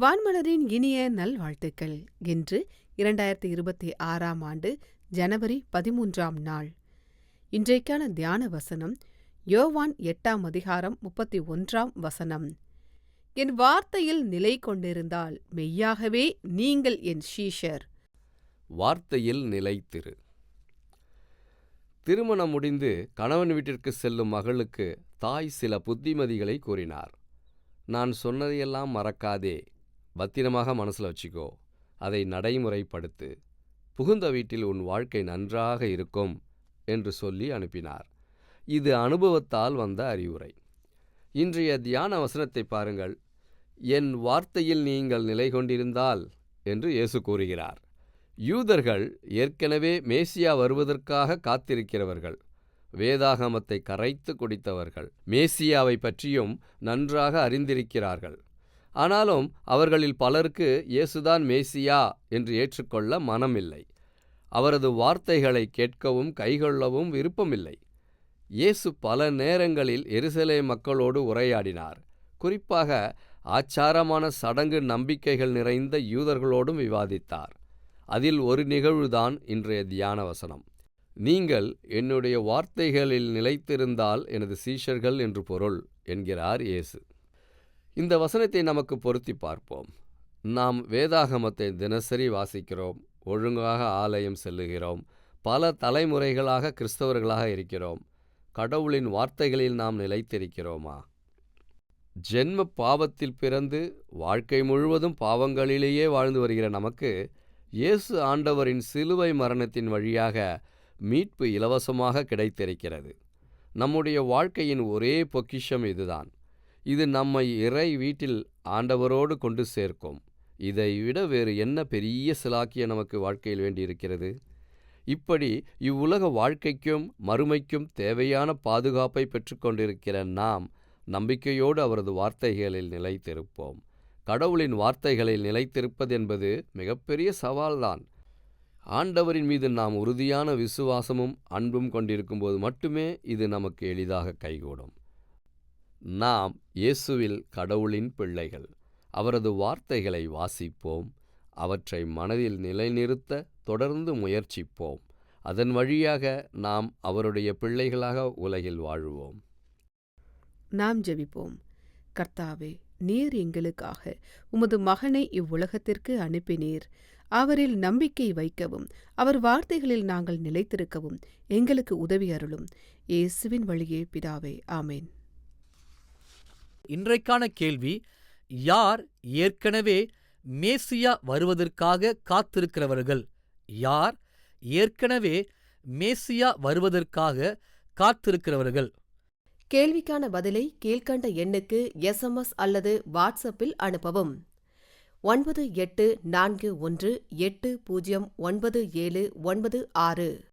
வான்மலரின் இனிய நல்வாழ்த்துக்கள் இன்று இரண்டாயிரத்தி இருபத்தி ஆறாம் ஆண்டு ஜனவரி பதிமூன்றாம் நாள். இன்றைக்கான தியான வசனம் யோவான் எட்டாம் அதிகாரம் முப்பத்தி ஒன்றாம் வசனம். என் வார்த்தையில் நிலை கொண்டிருந்தால் மெய்யாகவே நீங்கள் என் ஷீஷர் வார்த்தையில் நிலைத்திரு திருமணம் முடிந்து கணவன் வீட்டிற்கு செல்லும் மகளுக்கு தாய் சில புத்திமதிகளை கூறினார். நான் சொன்னதையெல்லாம் மறக்காதே பத்திரமாக மனசில் வச்சுக்கோ. அதை நடைமுறைப்படுத்து. புகுந்த வீட்டில் உன் வாழ்க்கை நன்றாக இருக்கும் என்று சொல்லி அனுப்பினார். இது அனுபவத்தால் வந்த அறிவுரை. இன்றைய தியான வசனத்தை பாருங்கள். என் வார்த்தையில் நீங்கள் நிலை கொண்டிருந்தால் என்று இயேசு கூறுகிறார். யூதர்கள் ஏற்கனவே மேசியா வருவதற்காக காத்திருக்கிறவர்கள். வேதாகமத்தை கரைத்து குடித்தவர்கள். மேசியாவை பற்றியும் நன்றாக அறிந்திருக்கிறார்கள். ஆனாலும் அவர்களில் பலருக்கு இயேசுதான் மேசியா என்று ஏற்றுக்கொள்ள மனமில்லை. அவரது வார்த்தைகளை கேட்கவும் கைகொள்ளவும் விருப்பமில்லை. இயேசு பல நேரங்களில் எருசலே மக்களோடு உரையாடினார். குறிப்பாக ஆச்சாரமான சடங்கு நம்பிக்கைகள் நிறைந்த யூதர்களோடும் விவாதித்தார். அதில் ஒரு நிகழ்வுதான் இன்றைய தியான வசனம் நீங்கள் என்னுடைய வார்த்தைகளில் நிலைத்திருந்தால் எனது சீஷர்கள் என்று பொருள் என்கிறார் இயேசு. இந்த வசனத்தை நமக்கு பொருத்தி பார்ப்போம். நாம் வேதாகமத்தை தினசரி வாசிக்கிறோம். ஒழுங்காக ஆலயம் செல்லுகிறோம். பல தலைமுறைகளாக கிறிஸ்தவர்களாக இருக்கிறோம். கடவுளின் வார்த்தைகளில் நாம் நிலைத்திருக்கிறோமா? ஜென்ம பாவத்தில் பிறந்து வாழ்க்கை முழுவதும் பாவங்களிலேயே வாழ்ந்து வருகிற நமக்கு இயேசு ஆண்டவரின் சிலுவை மரணத்தின் வழியாக மீட்பு இலவசமாக கிடைத்திருக்கிறது. நம்முடைய வாழ்க்கையின் ஒரே பொக்கிஷம் இதுதான். இது நம்மை இறை வீட்டில் ஆண்டவரோடு கொண்டு சேர்க்கும். இதை விட வேறு என்ன பெரிய சிலாக்கிய நமக்கு வாழ்க்கையில் வேண்டியிருக்கிறது? இப்படி இவ்வுலக வாழ்க்கைக்கும் மறுமைக்கும் தேவையான பாதுகாப்பை பெற்றுக்கொண்டிருக்கிற நாம் நம்பிக்கையோடு அவரது வார்த்தைகளில் நிலைத்திருப்போம். கடவுளின் வார்த்தைகளில் நிலைத்திருப்பது என்பது மிகப்பெரிய சவால்தான். ஆண்டவரின் மீது நாம் உறுதியான விசுவாசமும் அன்பும் கொண்டிருக்கும்போது மட்டுமே இது நமக்கு எளிதாக கைகூடும். நாம் இயேசுவில் கடவுளின் பிள்ளைகள். அவரது வார்த்தைகளை வாசிப்போம். அவற்றை மனதில் நிலைநிறுத்த தொடர்ந்து முயற்சிப்போம். அதன் வழியாக நாம் அவருடைய பிள்ளைகளாக உலகில் வாழுவோம். நாம் ஜெபிப்போம். கர்த்தாவே நீர் எங்களுக்காக உமது மகனை இவ்வுலகத்திற்கு அனுப்பினீர். அவரில் நம்பிக்கை வைக்கவும் அவர் வார்த்தைகளில் நாங்கள் நிலைத்திருக்கவும் எங்களுக்கு உதவி அருளும். இயேசுவின் வழியே பிதாவே ஆமேன். இன்றைக்கான கேள்வி யார் ஏற்கனவே மேசியா வருவதற்காக காத்திருக்கிறவர்கள்? யார் ஏற்கனவே மேசியா வருவதற்காக காத்திருக்கிறவர்கள்? கேள்விக்கான பதிலை கீழ்கண்ட எண்ணுக்கு எஸ்எம்எஸ் அல்லது வாட்ஸ்அப்பில் அனுப்பவும். ஒன்பது எட்டு நான்கு ஒன்று எட்டு பூஜ்ஜியம் ஒன்பது ஏழு ஒன்பது ஆறு.